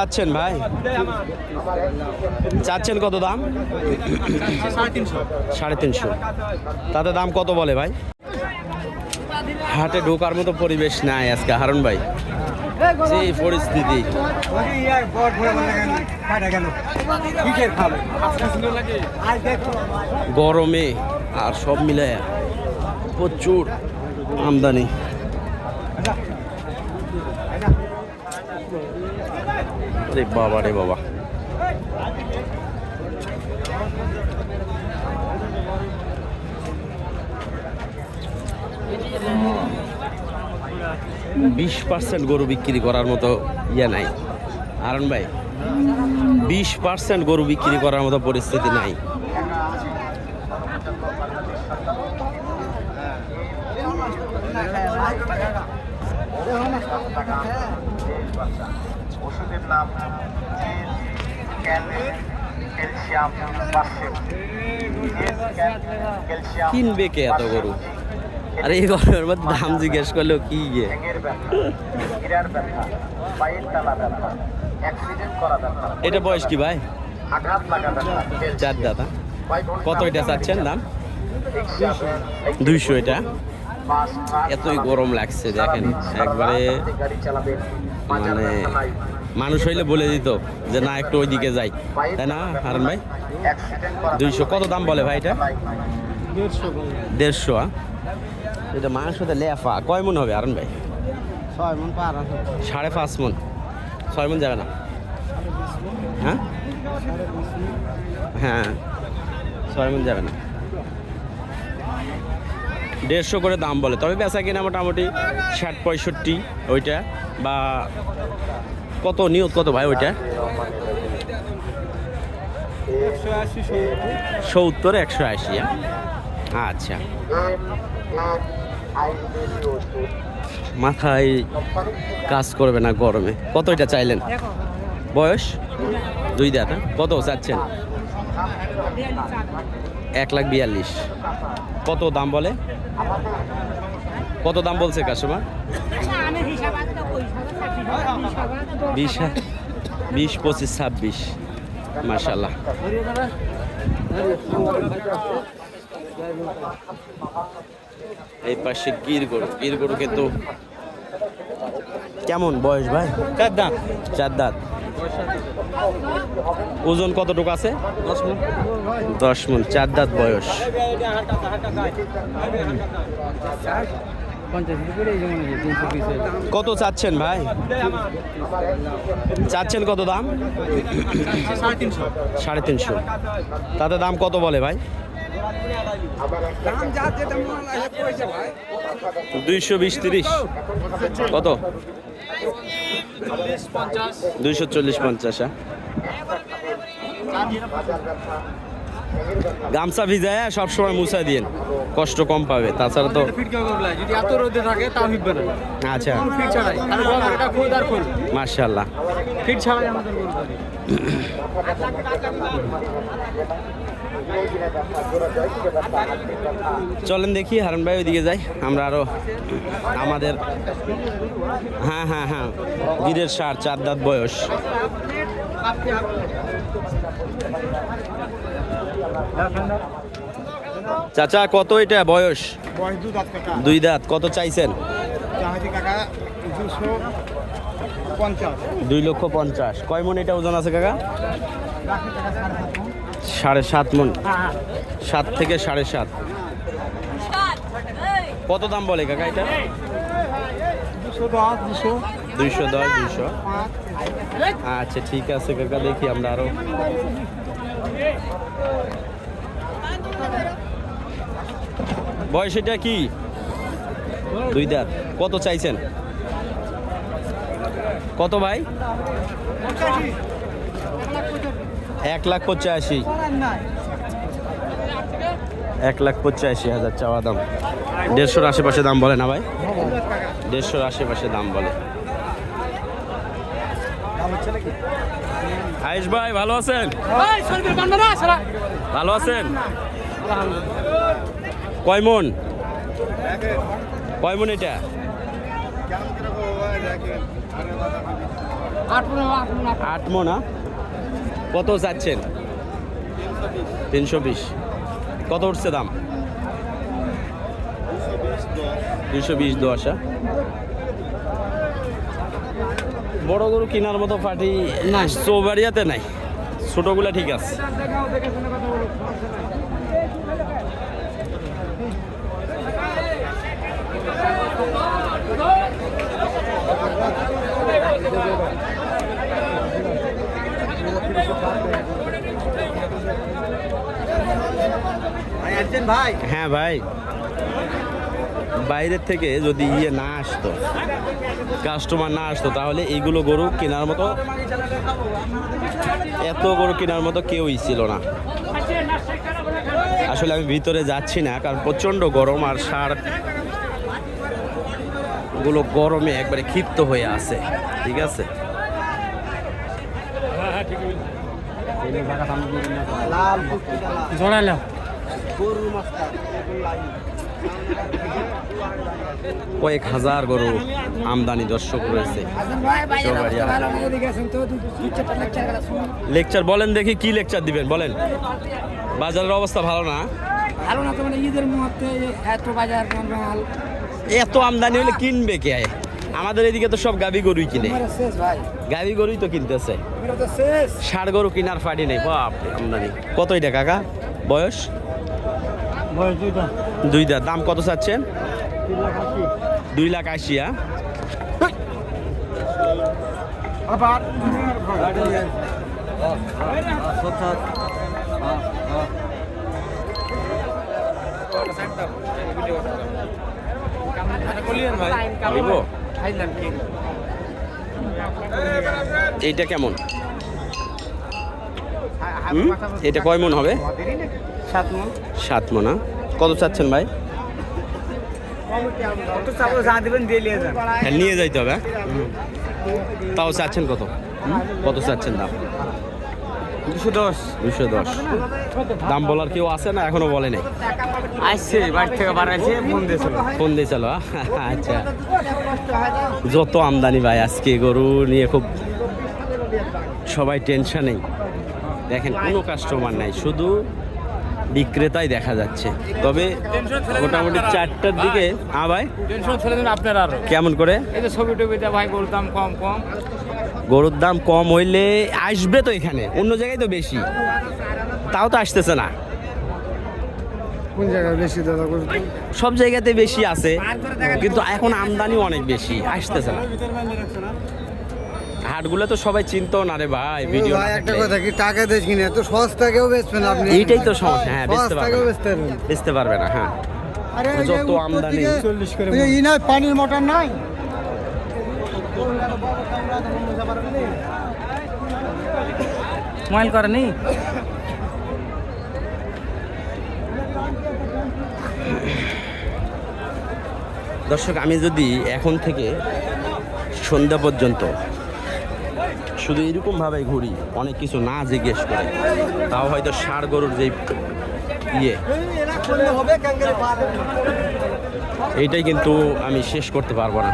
চাচ্ছেন ভাই? চাচ্ছেন কত দাম? সাড়ে তিনশো। তাতে দাম কত বলে ভাই? হাটে ঢোকার মতো পরিবেশ নাই আজকে, হারুন ভাই। যে পরিস্থিতি। গরমে আর সব মিলে প্রচুর আমদানি। রে বাবা রে বাবা। বিশ পার্সেন্ট গরু বিক্রি করার মতো ইয়ে নাই। আরন ভাই, বিশ পার্সেন্ট গরু বিক্রি করার মতো পরিস্থিতি নাই। নাম ক্যালসিয়াম কিনবে কে এত গরু? আরে এই গরুর মধ্যে দাম জিজ্ঞেস করলেও কি ইয়ে এটা বয়স কি ভাই? চার দাদা কত এটা চাচ্ছেন দাম? দুইশো এটা। এতই গরম লাগছে দেখেন একবারে মানে মানুষ হইলে বলে দিত যে না একটু ওইদিকে যাই। তাই না হারুন ভাই? দুইশো কত দাম বলে ভাই এটা? দেড়শো? এটা মাংসতে লেফা। কয় মন হবে আরুন ভাই? ছয় মন সাড়ে পাঁচ মন। ছয় মন যাবে না? হ্যাঁ? হ্যাঁ। ছয় মন যাবে না। দেড়শো করে দাম বলে। তবে বেচা কিনা মোটামুটি ষাট পঁয়ষট্টি ওইটা, বা কত নিয়ত কত ভাই ওইটা? সত্তর, একশো আশি আচ্ছা। মাথায় কাজ করবে না গরমে। কত এটা চাইলেন? বয়স? দুই দাঁত হ্যাঁ? কত চাচ্ছেন? এক লাখ বিয়াল্লিশ। কত দাম বলে? কত দাম বলছে কাস্টমার বিশ বিশ পঁচিশ ছাব্বিশ। মার্শাল্লাহ এই পাশে গির গরু গির গরু কিন্তু কেমন বয়স ভাই? চার দাম চার দাঁত। ওজন কতটুকু আছে? দশ মন। চার দাঁত বয়স। কত চাচ্ছেন ভাই? চাচ্ছেন কত দাম? সাড়ে তিনশো। তাতে দাম কত বলে ভাই? দুইশো বিশ তিরিশ। কত? দুইশো চল্লিশ পঞ্চাশ হ্যাঁ। গামছা ভিজায় সবসময় মুছাই দিন কষ্ট কম পাবে। তাছাড়া তো যদি এত রোদে থাকে তাও হিটবে না। আচ্ছা। ফিট ছাড়াই। এটা খুদ আর খুদ। ফিট ছাড়াই আমাদের গরু চলেন দেখি, হারুন ভাই ওইদিকে যাই। আমরা আরও আমাদের হ্যাঁ হ্যাঁ হ্যাঁ গিরের সার, চার দাঁত বয়স। চাচা, কত এটা বয়স? দুই দাঁত, কত চাইছেন? দুই লক্ষ পঞ্চাশ। কয় মন এটা ওজন আছে কাকা? সাড়ে সাত মন। সাত থেকে সাড়ে সাত। কত দাম বলে কাকা এটা? দুশো দশ দুশো দুইশো দশ দুইশো। আচ্ছা ঠিক আছে কাকা দেখি আমরা আরও। বয়স এটা কি? দুই দাঁত। কত চাইছেন? কত ভাই? এক লাখ পঁচাশি। এক লাখ পঁচাশি হাজার চাওয়া দাম। দেড়শোর আশেপাশে দাম বলে না ভাই? দেড়শোর আশেপাশে দাম বলে। আয়েশ ভাই ভালো আছেন? ভালো আছেন? কয় মন? কয় মন এটা? আট মনা কত চাচ্ছেন তিনশো বিশ। কত উঠছে দাম? দুশো বিশ দশ হ্যাঁ? বড় গরু কেনার মতো পাটি না চৌবাড়িয়াতে নাই। ছোটগুলা ঠিক আছে। ভাই? হ্যাঁ ভাই। বাইরের থেকে যদি ইয়ে না আসতো কাস্টমার না আসতো তাহলে এইগুলো গরু কেনার মতো এত গরু কেনার মতো কেউই ছিল না। আসলে আমি ভিতরে যাচ্ছি না কারণ প্রচণ্ড গরম আর সারগুলো গরমে একবারে ক্ষিপ্ত হয়ে আছে ঠিক আছে? লাল জোড়ালো মাস্টার। কয়েক হাজার গরু আমদানি দর্শক রয়েছে। লেকচার বলেন দেখি কি লেকচার দিবেন বলেন। বাজারের অবস্থা ভালো না? ভালো না তো মানে ঈদের মুহূর্তে এত বাজার এত আমদানি হলে কিনবে কে? আমাদের এদিকে তো সব গাবি গরুই কিনে। গাবি গরুই তো কিনতেছে। ষাট গরু কিনার ফাটি নেই বাপ আমদানি। কত এটা কাকা? বয়স? দাম কত চাচ্ছেন? দুই লাখ আশি হ্যাঁ? এইটা কেমন? এটা কয় মন হবে? সাত মন সাত মনা কত চাচ্ছেন ভাই? দিয়ে হ্যাঁ নিয়ে যাইতে হবে হ্যাঁ? তাও চাচ্ছেন কত? কত চাচ্ছেন দাম? দুশো দশ। দুশো দশ। দাম বলার কেউ আছে না? এখনও বলে নাই। আসছে বাড়ি থেকে বাড়াইছে ফোন দিয়েছিল ফোন দিয়ে চলো আচ্ছা। যত আমদানি ভাই আজকে গরু নিয়ে খুব সবাই টেনশনেই। দেখেন কোনো কাস্টমার নাই। শুধু বিক্রেতাই দেখা যাচ্ছে। তবে মোটামুটি চারটার দিকে ভাই টেনশন ছেড়ে দিন আপনার আর। কেমন করে? এই যে ছবি ভাই বলতাম কম কম। গরুর দাম কম হইলে আসবে তো এখানে অন্য জায়গায় তো বেশি। তাও তো আসতেছে না। কোন জায়গায় বেশি দাদা সব জায়গাতে বেশি আছে কিন্তু এখন আমদানি অনেক বেশি আসতেছে না। হাটগুলো তো সবাই চিনতো না রে ভাই ভিডিও ভাই একটা কথা কি টাকা দেশ কিনে এত সস্তাকেও বেচবেন আপনি? এইটাই তো সমস্যা হ্যাঁ বেচতে পারবে সস্তাকেও না। বেচতে পারবেন। বেচতে পারবে না হ্যাঁ। আরে যত আমদানি চল্লিশ করে ই নাই পানির মোটর নাই? মোবাইল করেনি? দর্শক আমি যদি এখন থেকে সন্ধ্যা পর্যন্ত শুধু এরকম ভাবে ঘুরি, অনেক কিছু না জিজ্ঞেস করে। তাও হয়তো ষাড় গরুর যে ইয়ে। এইটাই কিন্তু আমি শেষ করতে পারব না।